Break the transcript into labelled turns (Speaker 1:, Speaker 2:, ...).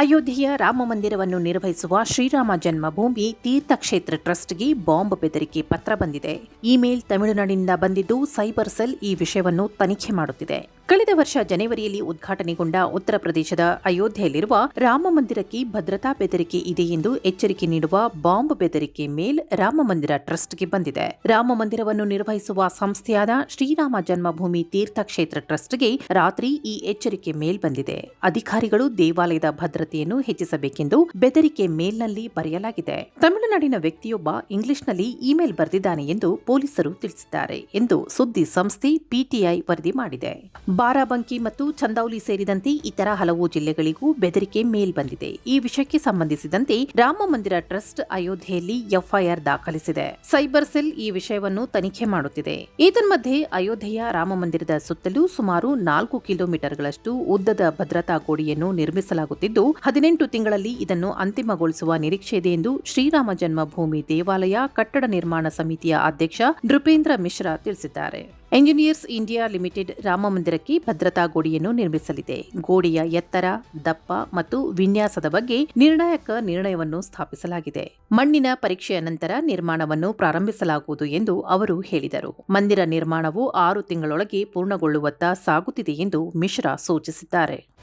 Speaker 1: ಅಯೋಧ್ಯೆಯ ರಾಮ ಮಂದಿರವನ್ನು ನಿರ್ವಹಿಸುವ ಶ್ರೀರಾಮ ಜನ್ಮಭೂಮಿ ತೀರ್ಥಕ್ಷೇತ್ರ ಟ್ರಸ್ಟ್ಗೆ ಬಾಂಬ್ ಬೆದರಿಕೆ ಪತ್ರ ಬಂದಿದೆ. ಇಮೇಲ್ ತಮಿಳುನಾಡಿನಿಂದ ಬಂದಿದ್ದು ಸೈಬರ್ ಸೆಲ್ ಈ ವಿಷಯವನ್ನು ತನಿಖೆ ಮಾಡುತ್ತಿದೆ. ಕಳೆದ ವರ್ಷ ಜನವರಿಯಲ್ಲಿ ಉದ್ಘಾಟನೆಗೊಂಡ ಉತ್ತರ ಪ್ರದೇಶದ ಅಯೋಧ್ಯೆಯಲ್ಲಿರುವ ರಾಮ ಮಂದಿರಕ್ಕೆ ಭದ್ರತಾ ಬೆದರಿಕೆ ಇದೆ ಎಂದು ಎಚ್ಚರಿಕೆ ನೀಡುವ ಬಾಂಬ್ ಬೆದರಿಕೆ ಮೇಲ್ ರಾಮ ಮಂದಿರ ಟ್ರಸ್ಟ್ಗೆ ಬಂದಿದೆ. ರಾಮ ಮಂದಿರವನ್ನು ನಿರ್ವಹಿಸುವ ಸಂಸ್ಥೆಯಾದ ಶ್ರೀರಾಮ ಜನ್ಮಭೂಮಿ ತೀರ್ಥಕ್ಷೇತ್ರ ಟ್ರಸ್ಟ್ಗೆ ರಾತ್ರಿ ಈ ಎಚ್ಚರಿಕೆ ಮೇಲ್ ಬಂದಿದೆ. ಅಧಿಕಾರಿಗಳು ದೇವಾಲಯದ ಭದ್ರತೆಯನ್ನು ಹೆಚ್ಚಿಸಬೇಕೆಂದು ಬೆದರಿಕೆ ಮೇಲ್ನಲ್ಲಿ ಬರೆಯಲಾಗಿದೆ. ತಮಿಳುನಾಡಿನ ವ್ಯಕ್ತಿಯೊಬ್ಬ ಇಂಗ್ಲಿಷ್ನಲ್ಲಿ ಇಮೇಲ್ ಬರೆದಿದ್ದಾನೆ ಎಂದು ಪೊಲೀಸರು ತಿಳಿಸಿದ್ದಾರೆ ಎಂದು ಸುದ್ದಿ ಸಂಸ್ಥೆ ಪಿಟಿಐ ವರದಿ ಮಾಡಿದೆ. ಬಾರಾಬಂಕಿ ಮತ್ತು ಚಂದೌಲಿ ಸೇರಿದಂತೆ ಇತರ ಹಲವು ಜಿಲ್ಲೆಗಳಿಗೂ ಬೆದರಿಕೆ ಮೇಲ್ ಬಂದಿದೆ. ಈ ವಿಷಯಕ್ಕೆ ಸಂಬಂಧಿಸಿದಂತೆ ರಾಮ ಮಂದಿರ ಟ್ರಸ್ಟ್ ಅಯೋಧ್ಯೆಯಲ್ಲಿ ಎಫ್ಐಆರ್ ದಾಖಲಿಸಿದೆ. ಸೈಬರ್ ಸೆಲ್ ಈ ವಿಷಯವನ್ನು ತನಿಖೆ ಮಾಡುತ್ತಿದೆ. ಏತನ್ಮಧ್ಯೆ ಅಯೋಧ್ಯೆಯ ರಾಮ ಮಂದಿರದ ಸುತ್ತಲೂ ಸುಮಾರು ನಾಲ್ಕು ಕಿಲೋಮೀಟರ್ಗಳಷ್ಟು ಉದ್ದದ ಭದ್ರತಾ ಗೋಡೆಯನ್ನು ನಿರ್ಮಿಸಲಾಗುತ್ತಿದ್ದು ಹದಿನೆಂಟು ತಿಂಗಳಲ್ಲಿ ಇದನ್ನು ಅಂತಿಮಗೊಳಿಸುವ ನಿರೀಕ್ಷೆ ಇದೆ ಎಂದು ಶ್ರೀರಾಮ ಜನ್ಮಭೂಮಿ ದೇವಾಲಯ ಕಟ್ಟಡ ನಿರ್ಮಾಣ ಸಮಿತಿಯ ಅಧ್ಯಕ್ಷ ನೃಪೇಂದ್ರ ಮಿಶ್ರಾ ತಿಳಿಸಿದ್ದಾರೆ. ಎಂಜಿನಿಯರ್ಸ್ ಇಂಡಿಯಾ ಲಿಮಿಟೆಡ್ ರಾಮ ಮಂದಿರಕ್ಕೆ ಭದ್ರತಾ ಗೋಡೆಯನ್ನು ನಿರ್ಮಿಸಲಿದೆ. ಗೋಡೆಯ ಎತ್ತರ, ದಪ್ಪ ಮತ್ತು ವಿನ್ಯಾಸದ ಬಗ್ಗೆ ನಿರ್ಣಾಯಕ ನಿರ್ಣಯವನ್ನು ಸ್ಥಾಪಿಸಲಾಗಿದೆ. ಮಣ್ಣಿನ ಪರೀಕ್ಷೆಯ ನಂತರ ನಿರ್ಮಾಣವನ್ನು ಪ್ರಾರಂಭಿಸಲಾಗುವುದು ಎಂದು ಅವರು ಹೇಳಿದರು. ಮಂದಿರ ನಿರ್ಮಾಣವು ಆರು ತಿಂಗಳೊಳಗೆ ಪೂರ್ಣಗೊಳ್ಳುವತ್ತ ಸಾಗುತ್ತಿದೆ ಎಂದು ಮಿಶ್ರಾ ಸೂಚಿಸಿದ್ದಾರೆ.